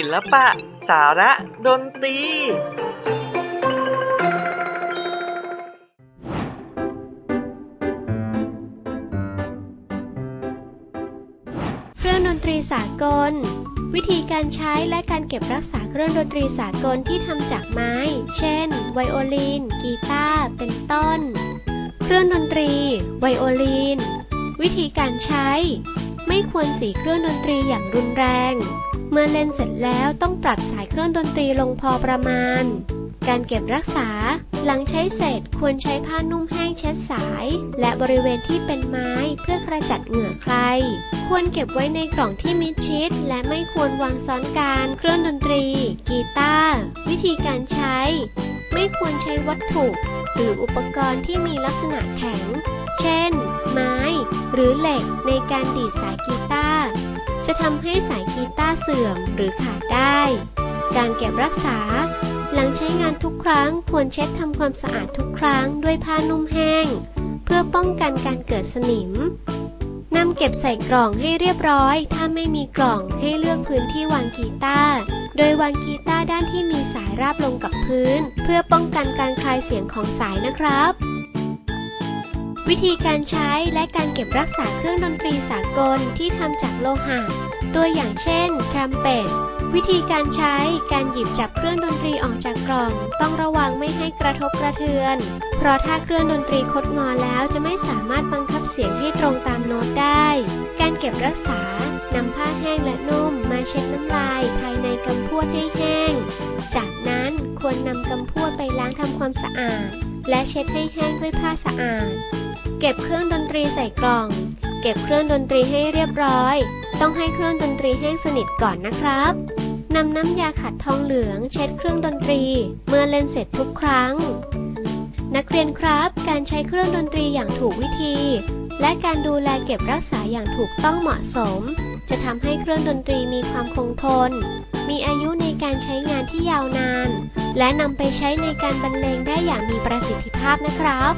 ศิลปะ สาระ ดนตรี เครื่องดนตรีสากล วิธีการใช้และการเก็บรักษาเครื่องดนตรีสากลที่ทำจากไม้ เช่น ไวโอลิน กีตาร์ เป็นต้น เครื่องดนตรี ไวโอลิน วิธีการใช้ ไม่ควรสีเครื่องดนตรีอย่างรุนแรง เมื่อเล่นเสร็จแล้วต้องปรับสายเครื่องดนตรีลงพอประมาณ การเก็บรักษา หลังใช้เสร็จควรใช้ผ้านุ่มแห้งเช็ดสาย และบริเวณที่เป็นไม้เพื่อกระจัดเหงื่อใคร ควรเก็บไว้ในกล่องที่มิดชิด และไม่ควรวางซ้อนกันเครื่องดนตรี กีตาร์วิธีการใช้ ไม่ควรใช้วัตถุ หรืออุปกรณ์ที่มีลักษณะแข็ง เช่น หรือเหล็กในการดีดสายกีตาร์จะทำให้สายกีตาร์เสื่อมหรือขาดได้ การเก็บรักษา หลังใช้งานทุกครั้งควรเช็ดทำความสะอาดทุกครั้งด้วยผ้านุ่มแห้ง เพื่อป้องกันการเกิดสนิมนำเก็บใส่กล่องให้เรียบร้อย ถ้าไม่มีกล่องให้เลือกพื้นที่วางกีตาร์ โดยวางกีตาร์ด้านที่มีสายราบลงกับพื้น เพื่อป้องกันการคลายเสียงของสายนะครับ วิธีการใช้และการเก็บรักษาเครื่องดนตรีสากลที่ทำจากโลหะ ตัวอย่างเช่นทรัมเป็ต วิธีการใช้การหยิบจับเครื่องดนตรีออกจากกล่อง ต้องระวังไม่ให้กระทบกระเทือน เพราะถ้าเครื่องดนตรีคดงอแล้วจะไม่สามารถบังคับเสียงให้ตรงตามโน้ตได้ การเก็บรักษานำผ้าแห้งและนุ่มมาเช็ดน้ำลายภายในกำพวดให้แห้ง จากนั้นควรนำกำพวดไปล้างทำความสะอาด และเช็ดให้แห้งด้วยผ้าสะอาด เก็บเครื่องดนตรีใส่กล่อง เก็บเครื่องดนตรีให้เรียบร้อย ต้องให้เครื่องดนตรีแห้งสนิทก่อนนะครับนำน้ำยาขัดทองเหลือง เช็ดเครื่องดนตรี เมื่อเล่นเสร็จทุกครั้ง นักเรียนครับการใช้เครื่องดนตรีอย่างถูกวิธี และการดูแลเก็บรักษาอย่างถูกต้องเหมาะสม จะทำให้เครื่องดนตรีมีความคงทน มีอายุในการใช้งานที่ยาวนาน และนำไปใช้ในการบรรเลงได้อย่างมีประสิทธิภาพนะครับ